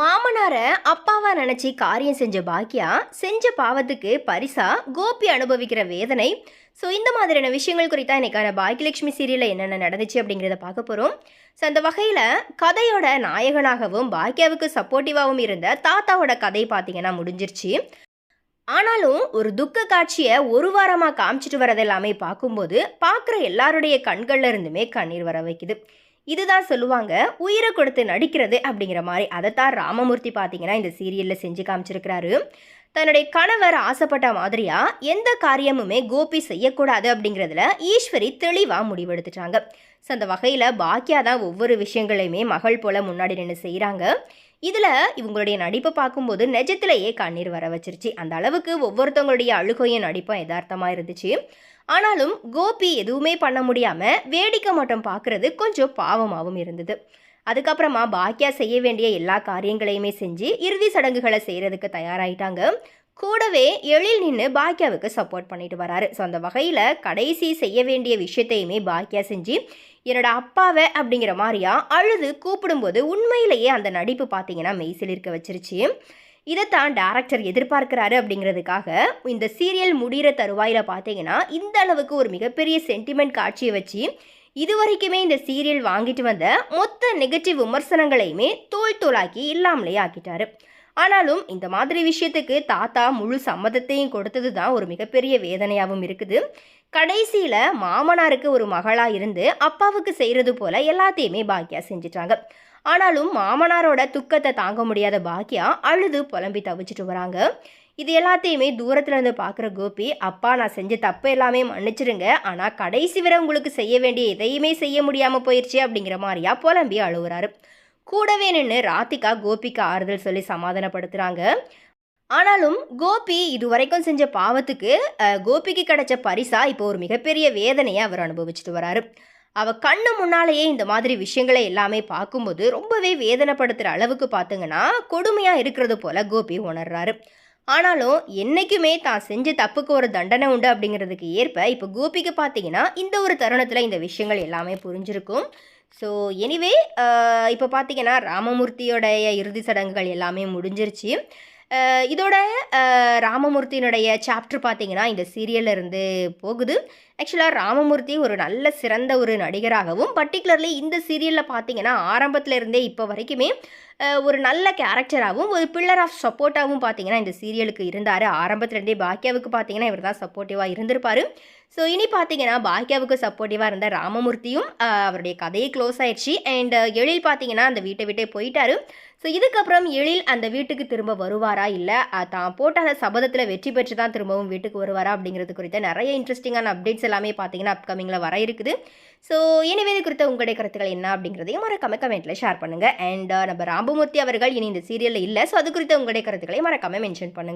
மாமனாரை அப்பாவா நினைச்சு காரியம் செஞ்ச பாக்கியா செஞ்ச பாவத்துக்கு பரிசா கோபி அனுபவிக்கிற வேதனை. ஸோ இந்த மாதிரியான விஷயங்கள் குறித்தா இன்றைக்கான பாக்கியலட்சுமி சீரியலில் என்னென்ன நடந்துச்சு அப்படிங்கிறத பார்க்க போகிறோம் ஸோ அந்த வகையில் கதையோட நாயகனாகவும் பாக்கியாவுக்கு சப்போர்ட்டிவாகவும் இருந்த தாத்தாவோட கதை பார்த்தீங்கன்னா முடிஞ்சிருச்சு. ஆனாலும் ஒரு துக்க காட்சியை ஒரு வாரமாக காமிச்சிட்டு வரதெல்லாமே பார்க்கும்போது பார்க்குற எல்லாருடைய கண்கள்ல இருந்துமே கண்ணீர் வர வைக்குது. இதுதான் சொல்லுவாங்க உயிரை கொடுத்து நடிக்கிறது அப்படிங்கிற மாதிரி. அதைத்தான் ராமமூர்த்தி பார்த்தீங்கன்னா இந்த சீரியலில் செஞ்சு காமிச்சிருக்கிறாரு. தன்னுடைய கணவர் ஆசைப்பட்ட மாதிரியா எந்த காரியமுமே கோபி செய்யக்கூடாது அப்படிங்கிறதுல ஈஸ்வரி தெளிவாக முடிவெடுத்துட்டாங்க. ஸோ அந்த வகையில் பாக்கியா தான் ஒவ்வொரு விஷயங்களையுமே மகள் போல முன்னாடி நின்று செய்கிறாங்க இதில் இவங்களுடைய நடிப்பை பார்க்கும்போது நிஜத்திலேயே கண்ணீர் வர வச்சிருச்சு. அந்த அளவுக்கு ஒவ்வொருத்தவங்களுடைய அழுகையும் நடிப்பும் யதார்த்தமாக இருந்துச்சு. ஆனாலும் கோபி எதுவுமே பண்ண முடியாமல் வேடிக்கை மட்டும் பார்க்குறது கொஞ்சம் பாவமாகவும் இருந்தது. அதுக்கப்புறமா பாக்கியா செய்ய வேண்டிய எல்லா காரியங்களையுமே செஞ்சு இறுதி சடங்குகளை செய்கிறதுக்கு தயாராகிட்டாங்க கூடவே எழில் நின்று பாக்கியாவுக்கு சப்போர்ட் பண்ணிட்டு வராரு. ஸோ அந்த வகையில் கடைசி செய்ய வேண்டிய விஷயத்தையுமே பாக்கியா செஞ்சு என்னோட அப்பாவை அப்படிங்கிற மாதிரியா அழுது கூப்பிடும்போது உண்மையிலேயே அந்த நடிப்பு பார்த்தீங்கன்னா மெய்சில் இருக்க வச்சிருச்சு. இதைத்தான் டேரக்டர் எதிர்பார்க்கிறாரு அப்படிங்கிறதுக்காக இந்த சீரியல் முடிகிற தருவாயில் பார்த்தீங்கன்னா இந்த அளவுக்கு ஒரு மிகப்பெரிய சென்டிமெண்ட் காட்சியை வச்சு இது வரைக்குமே இந்த சீரியல் வாங்கிட்டு வந்த மொத்த நெகட்டிவ் விமர்சனங்களையுமே தோல் தூளாக்கி இல்லாமலே ஆக்கிட்டாரு. ஆனாலும் இந்த மாதிரி விஷயத்துக்கு தாத்தா முழு சம்மதத்தையும் கொடுத்தது தான் ஒரு மிகப்பெரிய வேதனையாகவும் இருக்குது. கடைசியில் மாமனாருக்கு ஒரு மகளாக இருந்து அப்பாவுக்கு செய்கிறது போல எல்லாத்தையுமே பாக்கியா செஞ்சிட்டாங்க. ஆனாலும் மாமனாரோட துக்கத்தை தாங்க முடியாத பாக்கியா அழுது புலம்பி தவிச்சிட்டு வராங்க. இது எல்லாத்தையுமே தூரத்துல இருந்து பார்க்குற கோபி அப்பா நான் செஞ்ச தப்பு எல்லாமே மன்னிச்சிருங்க. ஆனால் கடைசி வரை உங்களுக்கு செய்ய வேண்டிய எதையுமே செய்ய முடியாமல் போயிடுச்சு அப்படிங்கிற மாதிரியா புலம்பி அழுகுறாரு கூடவே நின்று ராத்திகா கோபிக்கு ஆறுதல் சொல்லி சமாதானப்படுத்துகிறாங்க ஆனாலும் கோபி இது வரைக்கும் செஞ்ச பாவத்துக்கு கோபிக்கு கிடைச்ச பரிசா இப்போ ஒரு மிகப்பெரிய வேதனையை அவர் அனுபவிச்சுட்டு வராரு. அவள் கண்ணு முன்னாலேயே இந்த மாதிரி விஷயங்களை எல்லாமே பார்க்கும்போது ரொம்பவே வேதனைப்படுத்துகிற அளவுக்கு பார்த்துங்கன்னா கொடுமையாக இருக்கிறது போல கோபி உணர்றாரு. ஆனாலும் என்றைக்குமே தான் செஞ்ச தப்புக்கு ஒரு தண்டனை உண்டு அப்படிங்கிறதுக்கு ஏற்ப இப்போ கோபிக்கு பார்த்தீங்கன்னா இந்த ஒரு தருணத்தில் இந்த விஷயங்கள் எல்லாமே புரிஞ்சிருக்கும். ஸோ எனிவே இப்போ பார்த்தீங்கன்னா ராமமூர்த்தியோடைய இறுதி சடங்குகள் எல்லாமே முடிஞ்சிருச்சு. இதோட ராமமூர்த்தியினுடைய சாப்டர் பார்த்தீங்கன்னா இந்த சீரியல்ல இருந்து போகுது. ஆக்சுவலாக ராமமூர்த்தி ஒரு நல்ல சிறந்த ஒரு நடிகராகவும் பர்டிகுலர்லி இந்த சீரியலில் பார்த்தீங்கன்னா ஆரம்பத்தில் இருந்தே இப்போ வரைக்குமே ஒரு நல்ல கேரக்டராகவும் ஒரு பில்லர் ஆஃப் சப்போர்ட்டாகவும் பார்த்தீங்கன்னா இந்த சீரியலுக்கு இருந்தார். ஆரம்பத்துலேருந்தே பாக்கியாவுக்கு பார்த்தீங்கன்னா இவர் தான் சப்போர்ட்டிவாக இருந்திருப்பார். ஸோ இனி பார்த்தீங்கன்னா பாக்கியாவுக்கு சப்போர்ட்டிவாக இருந்த ராமமூர்த்தியும் அவருடைய கதையை க்ளோஸ் ஆயிடுச்சு அண்ட் எழில் பார்த்தீங்கன்னா அந்த வீட்டை விட்டே போயிட்டாரு. ஸோ இதுக்கப்புறம் எழில் அந்த வீட்டுக்கு திரும்ப வருவாரா? இல்லை தான் போட்ட அந்த சபதத்தில் வெற்றி பெற்று தான் திரும்பவும் வீட்டுக்கு வருவாரா? அப்படிங்கிறது குறித்த நிறைய இன்ட்ரெஸ்டிங்கான அப்டேட்ஸ் எல்லாமே பார்த்தீங்கன்னா அப்கமிங்கில் வர இருக்குது. ஸோ எனவே இது குறித்த உங்களுடைய கருத்துக்கள் என்ன அப்படிங்கிறதையும் மறக்காம கமெண்ட்டில் ஷேர் பண்ணுங்கள் அண்ட் நம்ம ராம்பமூர்த்தி அவர்கள் இனி இந்த சீரியலில் இல்லை. ஸோ அது குறித்த உங்களுடைய கருத்துக்களை மறக்காம மென்ஷன் பண்ணுங்கள்